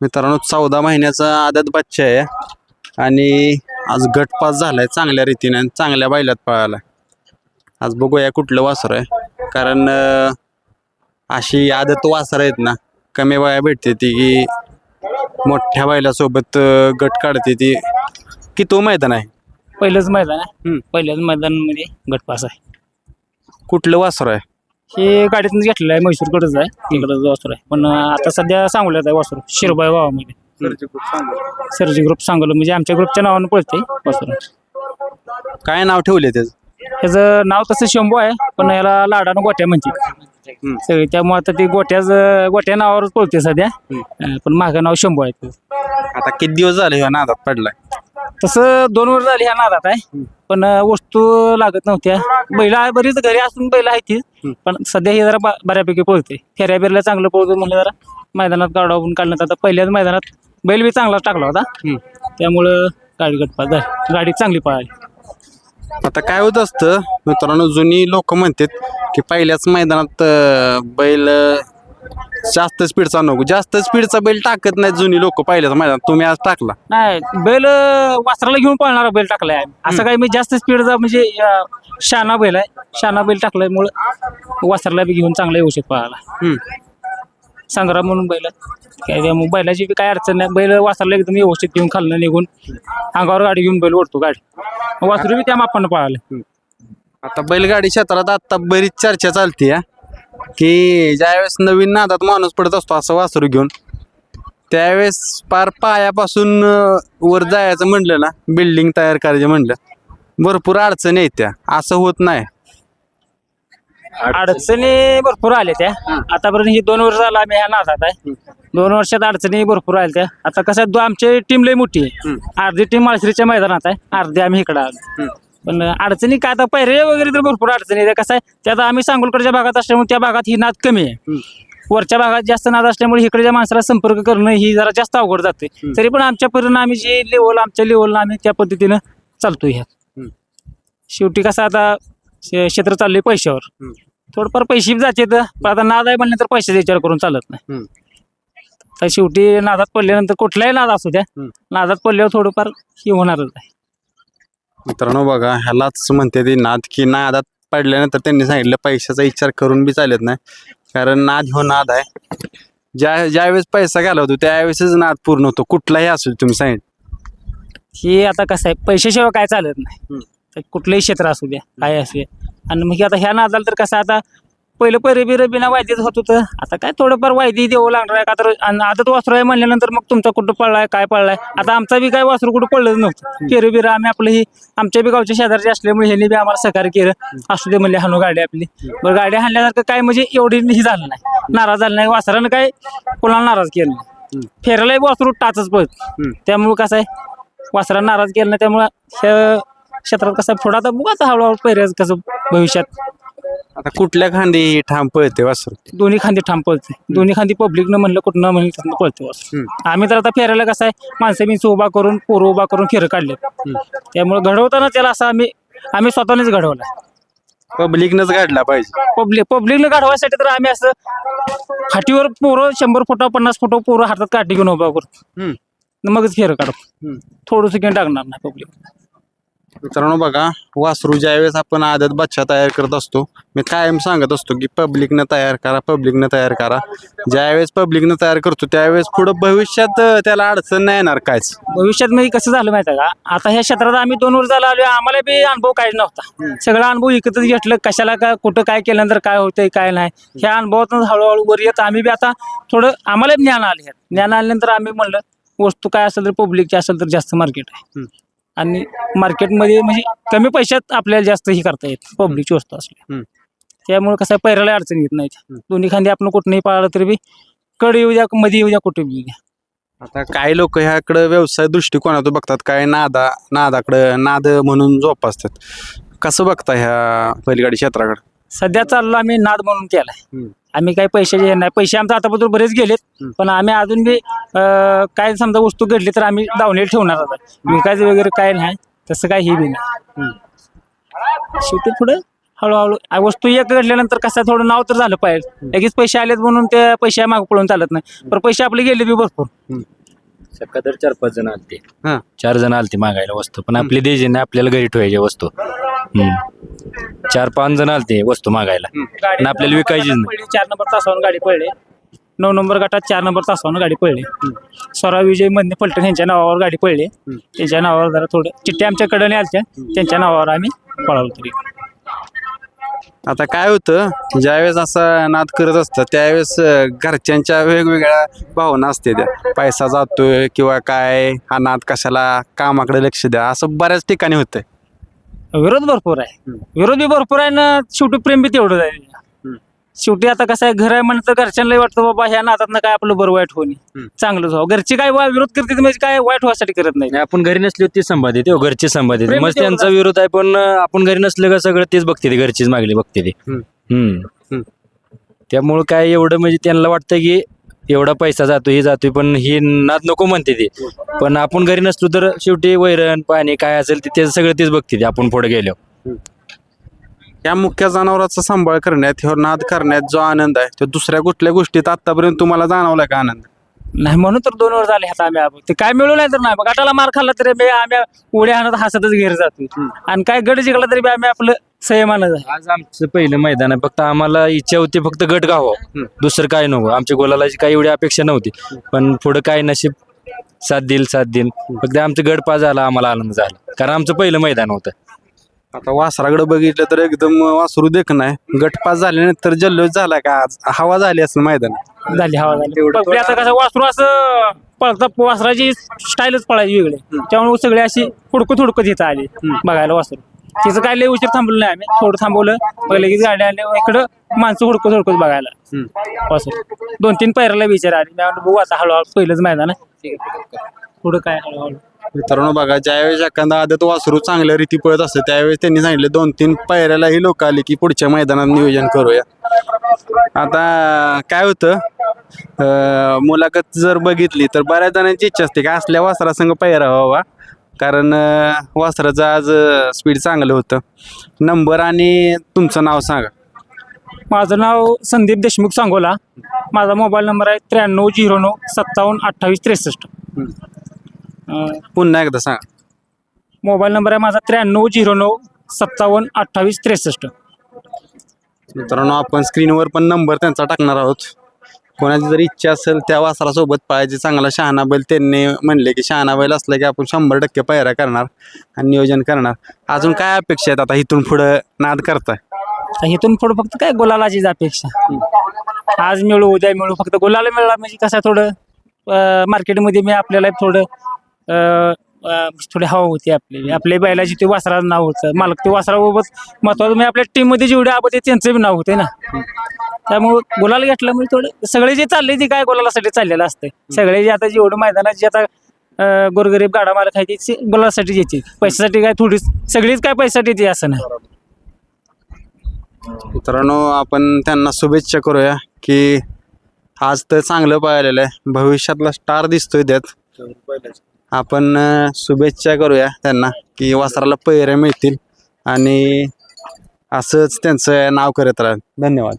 मित्रांनो चौदा महिन्याचा आदत बच्चा आहे. आणि आज गट पास झालाय चांगल्या रीतीने आणि चांगल्या बैलात पळाला. आज बघूया कुठलं वासर आहे. कारण अशी आदत वासर आहेत ना कमी वया भेटते ती की मोठ्या बैलासोबत गट काढते ती. की तो मैदान आहे? पहिलंच मैदान आहे. पहिल्याच मैदानामध्ये गटपास आहे. कुठलं वासर आहे? हे गाडीतून घेतलेलं आहे म्हैसूरकडेच आहे तिकडं वासरू आहे. पण आता सध्या सांगोल्यात आहे वासरू शिरबाई गावामध्ये सरजी ग्रुप सांगोला. म्हणजे आमच्या ग्रुपच्या नावानं पळते वासरू काय नाव ठेवले त्याचं? ह्याचं नाव तसं शंभू आहे पण याला लाडानं गोट्या म्हणते हम्म. सगळे त्यामुळे आता ते गोट्याच गोट्या नावावरच पळते सध्या. अं, पण माझं नाव शंभू आहे. आता किती दिवस झाले ह्या नादात पडलाय? तसं दोन वर्ष झाली ह्या नादात आहे. पण वस्तू लागत नव्हत्या. बैल बरीच घरी असून बैल आहे ती. पण सध्या हे जरा बा- बऱ्यापैकी पळते फेऱ्या बिरल्या चांगलं पळतो म्हणलं जरा. मैदानात गाडावून काढण्यात आता पहिल्याच मैदानात बैल बी चांगलाच टाकला होता. त्यामुळं गाडी गटपास झाली. गाडी चांगली पळाली. आता काय होत असतं? मित्रांनो जुनी लोक म्हणतात की पहिल्याच मैदानात अं, बैल अं, जास्त स्पीडचा नको. जास्त स्पीडचा बैल टाकत नाही जुनी लोक पहिल्याच मैदानात. तुम्ही आज टाकला. नाही बैल अं, वासराला घेऊन पळणारा बैल टाकलाय आम्ही. असं काही मी जास्त स्पीडचा म्हणजे अं, शाना बैल आहे. शाना बैल टाकल्यामुळं वासराला बी घेऊन चांगला येऊ शकतो हम्म. संग्राम म्हणून बैल आहे. काय त्यामुळे बैलाची बी काय अडचण नाही. बैल वासरला एकदम व्यवस्थित घेऊन खालनं निघून अंगावर गाडी घेऊन बैल ओढतो गाडी. वासरू बी त्या मापानं पळाले. आता बैलगाडी क्षेत्रात आता बरीच चर्चा चालते की ज्यावेळेस नवीन नादात माणूस पडत असतो असं वासरू घेऊन त्यावेळेस पार पायापासून वर जायचं म्हणलं ना बिल्डिंग तयार करायचं म्हणलं भरपूर अडचणी येत्या असं होत नाही. अडचणी भरपूर आल्या त्या. आतापर्यंत ही दोन वर्ष झालं आम्ही ह्या नादात आहे. दोन वर्षात अडचणी भरपूर आल्या त्या. आता कसं आमची टीम लई मोठी आहे. अर्धी टीम माळश्रीच्या मैदानात आहे. अर्धी आम्ही इकडं आलो. पण अडचणी काय आता? पैरे वगैरे तर भरपूर अडचणी आहेत. कसं आहे त्यात आम्ही सांगोलकडच्या भागात असल्यामुळे त्या भागात ही नाद कमी आहे. वरच्या भागात जास्त नाद असल्यामुळे इकडच्या माणसाला संपर्क करणं ही जरा जास्त अवघड जाते तरी पण आमच्या पर्यंत आम्ही जे लेवल आमच्या लेवलला आम्ही त्या पद्धतीनं चालतो ह्यात. शेवटी कसं आता क्षेत्र चाललंय पैशावर. थोडंफार पैसे जाते पण आता नाद आहे म्हणलं तर पैशाचा विचार करून चालत नाही. तर शेवटी नादात पडल्यानंतर कुठलाही नाद असू द्या. नादात पडल्यावर थोडंफार हे होणारच आहे. मित्रांनो बघा ह्यालाच म्हणते ती नाद की नादात पडल्यानंतर त्यांनी सांगितलं पैशाचा विचार करून बी चालत नाही. कारण नाद हो नाद आहे. ज्या ज्यावेळेस पैसा घालवतो त्यावेळेसच नाद पूर्ण होतो. कुठलाही असू तुम्ही सांगितलं. हे आता कसं आहे पैशाशिवाय काय चालत नाही. हम्म. तर कुठलंही क्षेत्र असू द्या काय असू द्या. आणि मग हे आता ह्या नादाला तर कसं आता पहिलं पैरे बिरं बिना वायदीच होत होतं. आता काय थोडंफार वायदी द्यावं लागणार आहे. का तर आणि आदत वासरू आहे म्हणल्यानंतर मग तुमचा कुठं पडलाय काय पडलाय? आता आमचा बी काय वासरू कुठं पडलंच नव्हतं. पेरं बिरं आम्ही आपलं ही आमच्या बी गावच्या शेजारचे असल्यामुळे ह्यांनी बी आम्हाला सहकार्य केलं. असू दे म्हणले हाणू गाडी आपली. बरं गाडी हाणल्यासारखं काय म्हणजे एवढी ही झालं नाही. नाराज झालं नाही. वासरानं काय कोणाला नाराज केलं नाही. फेरायला वासरू टाचच पळत. त्यामुळे कसं आहे? वासरा नाराज केलं नाही. त्यामुळं क्षेत्रात कसं थोडा आता बघू आता हळूहळू पहिल्याच कसं भविष्यात आता कुठल्या खांदी ठाम पळते वासरू? दोन्ही खांदी ठाम पळते. दोन्ही खांदी पब्लिकनं म्हणलं कुठं न म्हणलं तिथनं पळते वासरू. आम्ही तर आता फेरायला कसं आहे माणसं बिनसं उभा करून पोरं उभा करून फेरं काढले त्यामुळे घडवताना त्याला असं आम्ही आम्ही स्वतःनेच घडवलं. पब्लिकनच गाडला पाहिजे. पब्लिक पब्लिकनं घडवायसाठी तर आम्ही असं फाटीवर पोरं शंभर फुटा पन्नास फुटा पोरं हातात काठी घेऊन उभा करतो. हम्म. मगच फेरं काढतो. हम्म. थोडं सेकंड टाकणार नाही पब्लिक मित्रांनो बघा वासरू ज्यावेळेस आपण आदत बच्चा तयार करत असतो मी कायम सांगत असतो की पब्लिकनं तयार करा पब्लिकनं तयार करा. ज्यावेळेस पब्लिकनं तयार करतो त्यावेळेस पुढं भविष्यात त्याला अडचण नाही येणार कायच भविष्यात मध्ये कसं झालं माहिती का? आता ह्या क्षेत्रात आम्ही दोन वर्ष झाला आलो आम्हाला बी अनुभव काहीच नव्हता. सगळा अनुभव एकत्रच घेतलं कशाला काय कुठं काय केल्यानंतर काय होतंय काय नाही. ह्या अनुभवातून हळूहळू वर येत आम्ही बी आता थोडं आम्हाला ज्ञान आले ज्ञान आल्यानंतर आम्ही म्हणलं वस्तू काय असेल तर पब्लिकची असेल तर जास्त मार्केट आहे. आणि मार्केटमध्ये म्हणजे कमी पैशात आपल्याला जास्त ही करता येत पब्लिकची वस्तू असली. त्यामुळे कसं आहे पैराला अडचण येत नाही. दोन्ही खांदी आपण कुठंही पाळलं तरी बी कड येऊ द्या मध्ये येऊ द्या कुठे बी येऊ द्या. आता काही लोक ह्याकडं व्यवसाय दृष्टिकोनातून बघतात काय नादा नादाकडं नाद म्हणून जोपासतात. कसं बघता ह्या बैलगाडी क्षेत्राकडे? सध्या चाललो आम्ही नाद म्हणून केलाय. आम्ही काही पैशाचे हे नाही. पैसे आमचा आतापर्यंत बरेच गेलेत पण आम्ही अजून बी अं, काय समजा वस्तू घडली तर आम्ही दावणीला ठेवणार आता. विकायचं वगैरे काय नाही तसं काही हे बी नाही. शेवटी पुढे हळूहळू आ, वस्तू एक घडल्यानंतर कसं थोडं नाव तर झालं पाहिजे. लगेच पैसे आलेत म्हणून ते पैसे मागे पळून चालत नाही. पण पैसे आपले गेले बी भरपूर. शक्का तर चार पाच जण आलते. हा. चार जण आलते मागायला वस्तू पण आपली द्यायची नाही आपल्याला घरी ठेवायची वस्तू. हम्म. चार पाच जण आलते वस्तू मागायला. आणि आपल्याला विकायचीच नाही. पडली, चार नंबर तासावरून गाडी पडली. नऊ नंबर गटात चार नंबर तासावरून गाडी पडली. स्वरा विजय मधने पलटण यांच्या नावावर गाडी पडली. त्यांच्या नावावर जरा थोडं चिठ्ठी आमच्याकडे नाही आलत्या. त्यांच्या नावावर आम्ही पळालो तरी. आता काय होतं ज्यावेळेस असा नाद करत असतं त्यावेळेस अं, घरच्यांच्या वेगवेगळ्या भावना असते त्या. पैसा जातोय किंवा काय हा नाद कशाला कामाकडे लक्ष द्या असं बऱ्याच ठिकाणी होतंय. विरोध भरपूर आहे. विरोध बी भरपूर आहे ना शेवटी प्रेम बी तेवढं आहे. शेवटी आता कसं आहे घर आहे म्हणलं तर घरच्यांना वाटतं बाबा ह्या नादात काय आपलं बरं वाईट होणे चांगलंच व्हावं. घरची काय विरोध करते म्हणजे काय वाईट व्हायसाठी करत नाही. आपण घरी नसले ते संपादित हो घरचे संपादित मग त्यांचा विरोध आहे पण आपण घरी नसलं का सगळं तेच बघते ते घरचीच मागली बघते ते. हम्म. त्यामुळं काय एवढं म्हणजे त्यांना वाटतं की एवढा पैसा जातो ही जातोय पण ही नाद नको म्हणते ते. पण आपण घरी नसलो तर शेवटी वैरण पाणी काय असेल ते सगळं तेच बघते ते आपण पुढे गेलो. या मुख्य जनावरांचा सांभाळ करण्यात ह्यो नाद करण्यात जो आनंद आहे तो दुसऱ्या कुठल्या गोष्टीत आतापर्यंत तुम्हाला जाणवलाय का आनंद? नाही म्हणून तर दोन वर झाले आता आम्ही आपण ते काय मिळू नाही तर नाही गटाला मार खाल्ला तरी बी आम्ही उड्या आणत हसतच घेर जातो आणि काय गड जिंकला तरी बी आम्ही आपलं संयमानं आज आमचं पहिलं मैदान आहे फक्त आम्हाला इच्छा होती फक्त गट गावावं. दुसरं काय नको. आमच्या गोलालाची काही एवढी अपेक्षा नव्हती. पण पुढं काय नशीब साथ देईल साथ देईल. फक्त आमचं गट पास झाला आम्हाला आनंद झाला. कारण आमचं पहिलं मैदान होतं. आता वासराकडे बघितलं तर एकदम वासरू देख नाही. गटपास झाल्यानंतर जल्लोष झाला का आज? हवा झाली असेल मैदान झाली हवा झाली. आता कसं वासरू असं पळता वासराची स्टाईलच पळायची वेगळी. त्यामुळे सगळे अशी हुडकत हुडकत इथं आली बघायला वासरू. तिचं काय लय उशीर थांबलं नाही आम्ही. थोडं थांबवलं मग लगेच गाडी आली इकडं माणसं हुडकत हुडकत बघायला वासरू. दोन तीन पैराला विचार आले. मी म्हणलं, बघू आता हळूहळू पहिलंच मैदान आहे. पुढं काय हळूहळू? मित्रांनो बघा ज्यावेळेस एखादा आदत वासरू चांगल्या रीती पळत असते त्यावेळेस त्यांनी सांगितले दोन तीन पायऱ्यालाही लोक आली की पुढच्या मैदानात नियोजन करूया. आता काय होतं मुलाखत जर बघितली तर बऱ्याच जणांची इच्छा असते का असल्या वासरासंग पायरा व्हावा. कारण वासराचं आज स्पीड चांगलं होतं. नंबर आणि तुमचं नाव सांगा. माझं नाव संदीप देशमुख सांगोला. माझा मोबाईल नंबर आहे त्र्याण्णव झिरो नऊ सत्तावन्न अठ्ठावीस त्रेसष्ट. पुन्हा एकदा सांगा. मोबाईल नंबर आहे माझा त्र्याण्णव झिरो नऊ सत्तावन्न अठ्ठावीस त्रेसष्ट. मित्रांनो आपण स्क्रीनवर पण नंबर त्यांचा टाकणार आहोत. कोणाची जर इच्छा असेल त्या वासरासोबत पाहायची चांगला शहाणा बैल त्यांनी म्हणले की शहाणा बैल असला की आपण शंभर टक्के पायऱ्या करणार आणि नियोजन करणार. अजून काय अपेक्षा आहेत आता इथून पुढं नाद करताय? तर इथून पुढं फक्त काय गुलालाचीच अपेक्षा. आज मिळू उद्या मिळू फक्त गुलाला मिळाला म्हणजे कसं थोडं मार्केटमध्ये मी आपल्याला थोडं थोडी हवा होती आपली. आपल्या बैलाची ते वासराचं नाव होतं. मालक ते वासराबाबत महत्वाचं म्हणजे आपल्या टीममध्ये जेवढे आबत आहे त्यांचं बी नाव होते ना. त्यामुळं गुलाल घेतलं म्हणजे थोडं सगळे जे चालले ते काय गुलालासाठी चाललेलं असते सगळे जे आता जेवढं मैदानात जे आता गोरगरीब गाडा मालक आहे ते गुलासाठी येते. पैशासाठी काय थोडी सगळीच काय पैशासाठी येते असं नाही. मित्रांनो आपण त्यांना शुभेच्छा करूया की आज तर चांगलं पाहिलेलं आहे. भविष्यातला स्टार दिसतोय त्यात. आपण शुभेच्छा करूया त्यांना की वासराला पहिऱ्या मिळतील आणि असंच त्यांचं नाव करत राहा धन्यवाद.